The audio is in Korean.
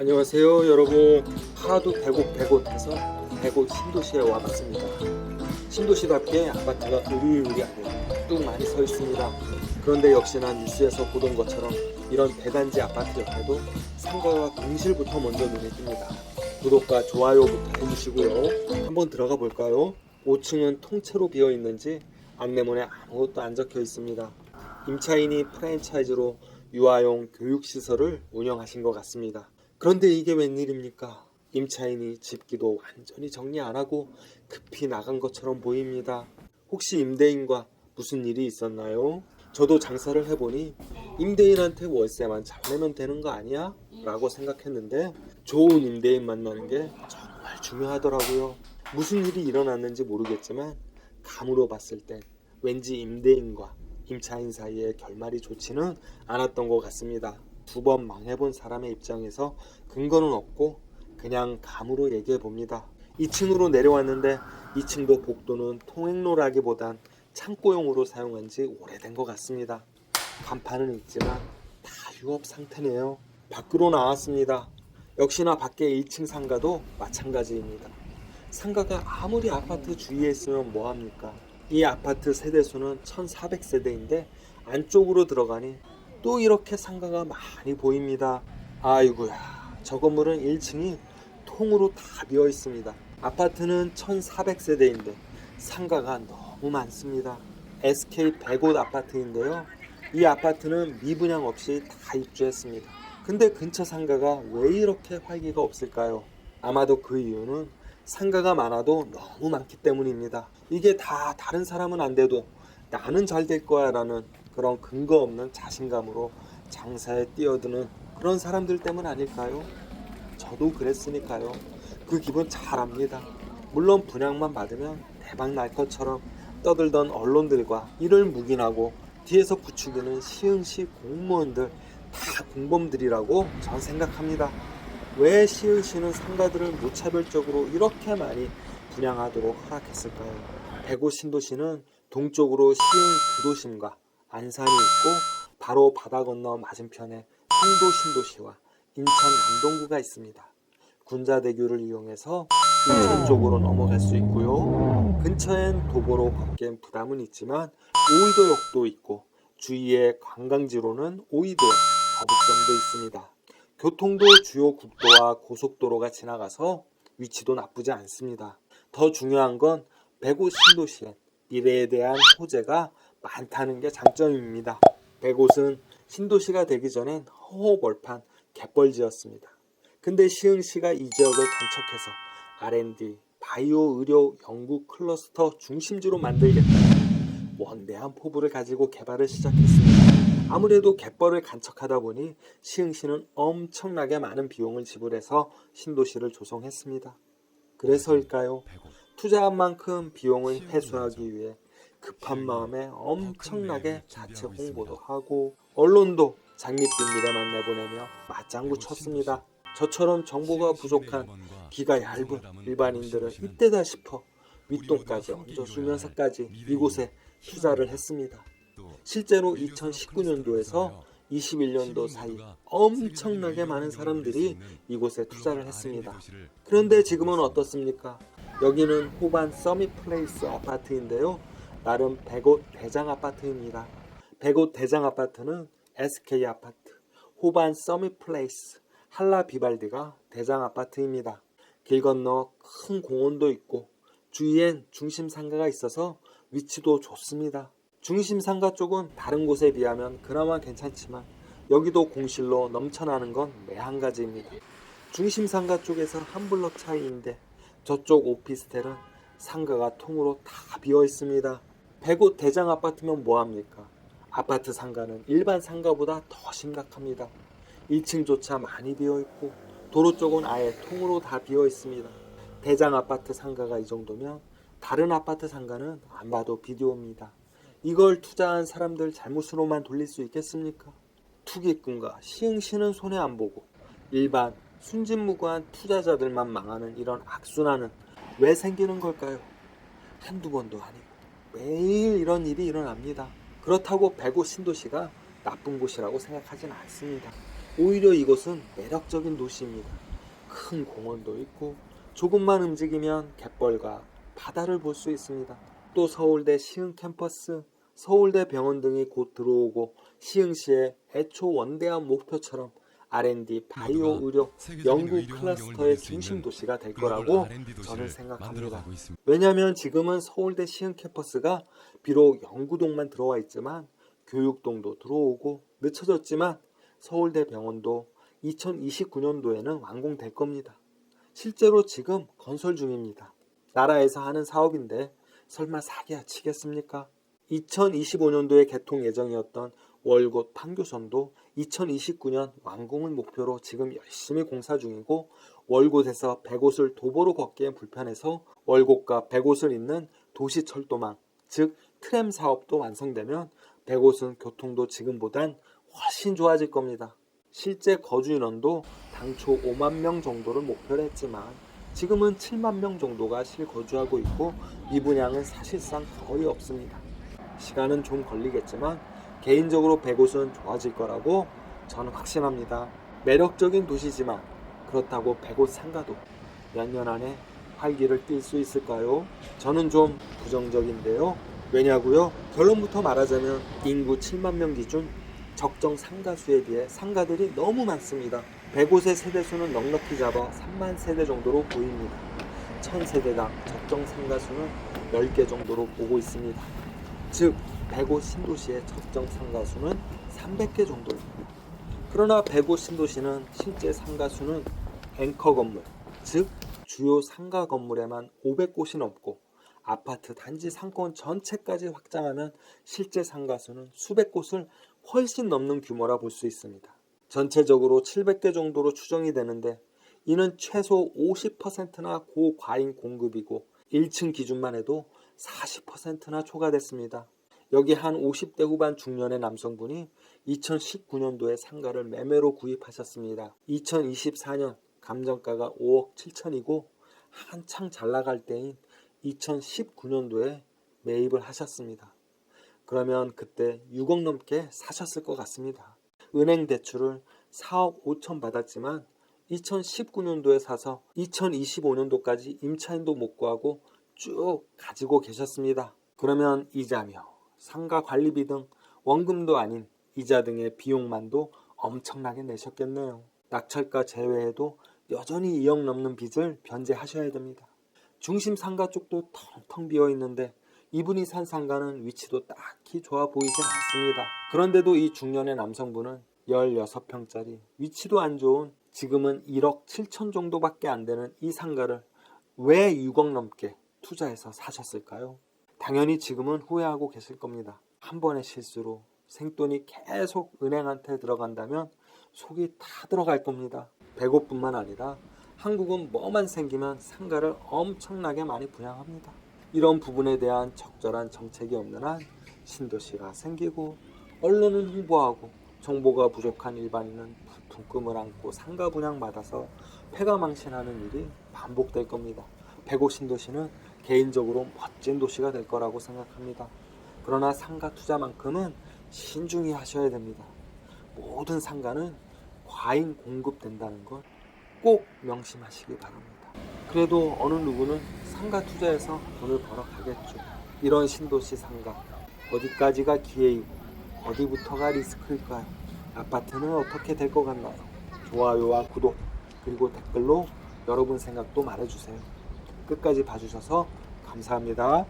안녕하세요 여러분. 하도 배고 배고해서 배고 신도시에 와봤습니다. 신도시답게 아파트가 으리으리하게 뚝 많이 서 있습니다. 그런데 역시나 뉴스에서 보던 것처럼 이런 대단지 아파트 옆에도 상가와 공실부터 먼저 눈에 띕니다. 구독과 좋아요부터 해주시고요. 한번 들어가 볼까요? 5층은 통째로 비어 있는지 안내문에 아무것도 안 적혀 있습니다. 임차인이 프랜차이즈로 유아용 교육시설을 운영하신 것 같습니다. 그런데 이게 웬일입니까? 임차인이 집기도 완전히 정리 안 하고 급히 나간 것처럼 보입니다. 혹시 임대인과 무슨 일이 있었나요? 저도 장사를 해보니 임대인한테 월세만 잘 내면 되는 거 아니야? 라고 생각했는데 좋은 임대인 만나는 게 정말 중요하더라고요. 무슨 일이 일어났는지 모르겠지만 감으로 봤을 땐 왠지 임대인과 임차인 사이의 결말이 좋지는 않았던 것 같습니다. 두 번 망해본 사람의 입장에서 근거는 없고 그냥 감으로 얘기해 봅니다. 2층으로 내려왔는데 2층도 복도는 통행로라기보단 창고용으로 사용한 지 오래된 것 같습니다. 간판은 있지만 다 유업 상태네요. 밖으로 나왔습니다. 역시나 밖에 1층 상가도 마찬가지입니다. 상가가 아무리 아파트 주위에 있으면 뭐합니까? 이 아파트 세대수는 1400세대인데 안쪽으로 들어가니 또 이렇게 상가가 많이 보입니다. 아이고야, 저 건물은 1층이 통으로 다 비어 있습니다. 아파트는 1400세대인데 상가가 너무 많습니다. SK 100옷 아파트인데요. 이 아파트는 미분양 없이 다 입주했습니다. 근데 근처 상가가 왜 이렇게 활기가 없을까요? 아마도 그 이유는 상가가 많아도 너무 많기 때문입니다. 이게 다 다른 사람은 안 돼도 나는 잘 될 거야 라는 그런 근거 없는 자신감으로 장사에 뛰어드는 그런 사람들 때문 아닐까요? 저도 그랬으니까요. 그 기분 잘 압니다. 물론 분양만 받으면 대박 날 것처럼 떠들던 언론들과 이를 묵인하고 뒤에서 부추기는 시흥시 공무원들 다 공범들이라고 전 생각합니다. 왜 시흥시는 상가들을 무차별적으로 이렇게 많이 분양하도록 허락했을까요? 대구 신도시는 동쪽으로 시흥 구도심과 안산이 있고 바로 바다 건너 맞은편에 송도 신도시와 인천 남동구가 있습니다. 군자대교를 이용해서 인천 쪽으로 넘어갈 수 있고요. 근처엔 도보로 걷기엔 부담은 있지만 오이도역도 있고 주위의 관광지로는 오이도역, 거북점도 있습니다. 교통도 주요 국도와 고속도로가 지나가서 위치도 나쁘지 않습니다. 더 중요한 건 백옷 신도시엔 미래에 대한 호재가 많다는 게 장점입니다. 백옷은 신도시가 되기 전엔 허허벌판 갯벌지였습니다. 근데 시흥시가 이 지역을 간척해서 R&D, 바이오 의료 연구 클러스터 중심지로 만들겠다는 원대한 포부를 가지고 개발을 시작했습니다. 아무래도 갯벌을 간척하다 보니 시흥시는 엄청나게 많은 비용을 지불해서 신도시를 조성했습니다. 그래서일까요? 투자한 만큼 비용을 회수하기 위해 급한 마음에 엄청나게 자체 홍보도 하고 언론도 장밋빛 미래만 내보내며 맞장구 쳤습니다. 저처럼 정보가 부족한 기가 얇은 일반인들은 이때다 싶어 윗돈까지 얹어 주면서까지 이곳에 투자를 했습니다. 실제로 2019년도에서 21년도 사이 엄청나게 많은 사람들이 이곳에 투자를 했습니다. 그런데 지금은 어떻습니까? 여기는 호반 서밋 플레이스 아파트인데요. 나름 백옷 대장 아파트입니다. 백옷 대장 아파트는 SK 아파트, 호반 서밋 플레이스, 한라 비발디가 대장 아파트입니다. 길 건너 큰 공원도 있고 주위엔 중심 상가가 있어서 위치도 좋습니다. 중심 상가 쪽은 다른 곳에 비하면 그나마 괜찮지만 여기도 공실로 넘쳐나는 건 매한 가지입니다. 중심 상가 쪽에서 한 블럭 차이인데 저쪽 오피스텔은 상가가 통으로 다 비어 있습니다. 백옷 대장 아파트면 뭐합니까? 아파트 상가는 일반 상가보다 더 심각합니다. 1층조차 많이 비어 있고 도로 쪽은 아예 통으로 다 비어 있습니다. 대장 아파트 상가가 이 정도면 다른 아파트 상가는 안 봐도 비디오입니다. 이걸 투자한 사람들 잘못으로만 돌릴 수 있겠습니까? 투기꾼과 시흥시는 손해 안 보고 일반 순진무구한 투자자들만 망하는 이런 악순환은 왜 생기는 걸까요? 한두 번도 아니고 매일 이런 일이 일어납니다. 그렇다고 백오 신도시가 나쁜 곳이라고 생각하지는 않습니다. 오히려 이곳은 매력적인 도시입니다. 큰 공원도 있고 조금만 움직이면 갯벌과 바다를 볼 수 있습니다. 또 서울대 시흥 캠퍼스, 서울대 병원 등이 곧 들어오고 시흥시의 애초 원대한 목표처럼 R&D, 바이오 의료, 연구 클러스터의 중심 도시가 될 거라고 저는 생각합니다. 왜냐하면 지금은 서울대 시흥 캠퍼스가 비록 연구동만 들어와 있지만 교육동도 들어오고 늦춰졌지만 서울대 병원도 2029년도에는 완공될 겁니다. 실제로 지금 건설 중입니다. 나라에서 하는 사업인데 설마 사기야 치겠습니까? 2025년도에 개통 예정이었던 월곶 판교선도 2029년 완공을 목표로 지금 열심히 공사 중이고 월곶에서 백옷을 도보로 걷기엔 불편해서 월곶과 백옷을 잇는 도시 철도망 즉 트램 사업도 완성되면 백옷은 교통도 지금보단 훨씬 좋아질 겁니다. 실제 거주 인원도 당초 5만 명 정도를 목표로 했지만 지금은 7만 명 정도가 실거주하고 있고 미분양은 사실상 거의 없습니다. 시간은 좀 걸리겠지만 개인적으로 백옷은 좋아질 거라고 저는 확신합니다. 매력적인 도시지만 그렇다고 백옷 상가도 몇 년 안에 활기를 띨 수 있을까요? 저는 좀 부정적인데요. 왜냐고요? 결론부터 말하자면 인구 7만 명 기준 적정 상가 수에 비해 상가들이 너무 많습니다. 105세 세대 수는 넉넉히 잡아 3만 세대 정도로 보입니다. 1000세대당 적정 상가 수는 10개 정도로 보고 있습니다. 즉 105 신도시의 적정 상가 수는 300개 정도입니다. 그러나 105 신도시는 실제 상가 수는 앵커 건물, 즉 주요 상가 건물에만 500곳이 넘고 아파트 단지 상권 전체까지 확장하면 실제 상가 수는 수백 곳을 훨씬 넘는 규모라 볼 수 있습니다. 전체적으로 700개 정도로 추정이 되는데 이는 최소 50%나 고과잉 공급이고 1층 기준만 해도 40%나 초과됐습니다. 여기 한 50대 후반 중년의 남성분이 2019년도에 상가를 매매로 구입하셨습니다. 2024년 감정가가 5억 7천이고 한창 잘 나갈 때인 2019년도에 매입을 하셨습니다. 그러면 그때 6억 넘게 사셨을 것 같습니다. 은행 대출을 4억 5천 받았지만 2019년도에 사서 2025년도까지 임차인도 못 구하고 쭉 가지고 계셨습니다. 그러면 이자며 상가 관리비 등 원금도 아닌 이자 등의 비용만도 엄청나게 내셨겠네요. 낙찰가 제외해도 여전히 2억 넘는 빚을 변제하셔야 됩니다. 중심 상가 쪽도 텅텅 비어 있는데 이분이 산 상가는 위치도 딱히 좋아 보이진 않습니다. 그런데도 이 중년의 남성분은 16평짜리 위치도 안 좋은 지금은 1억 7천 정도밖에 안 되는 이 상가를 왜 6억 넘게 투자해서 사셨을까요? 당연히 지금은 후회하고 계실 겁니다. 한 번의 실수로 생돈이 계속 은행한테 들어간다면 속이 다 들어갈 겁니다. 배고뿐만 아니라 한국은 뭐만 생기면 상가를 엄청나게 많이 분양합니다. 이런 부분에 대한 적절한 정책이 없는 한 신도시가 생기고 언론은 홍보하고 정보가 부족한 일반인은 불금을 안고 상가 분양 받아서 폐가망신하는 일이 반복될 겁니다. 백오 신도시는 개인적으로 멋진 도시가 될 거라고 생각합니다. 그러나 상가 투자만큼은 신중히 하셔야 됩니다. 모든 상가는 과잉 공급된다는 걸 꼭 명심하시기 바랍니다. 그래도 어느 누구는 상가 투자해서 돈을 벌어 가겠죠. 이런 신도시 상가 어디까지가 기회이고 어디부터가 리스크일까요? 아파트는 어떻게 될 것 같나요? 좋아요와 구독 그리고 댓글로 여러분 생각도 말해주세요. 끝까지 봐주셔서 감사합니다.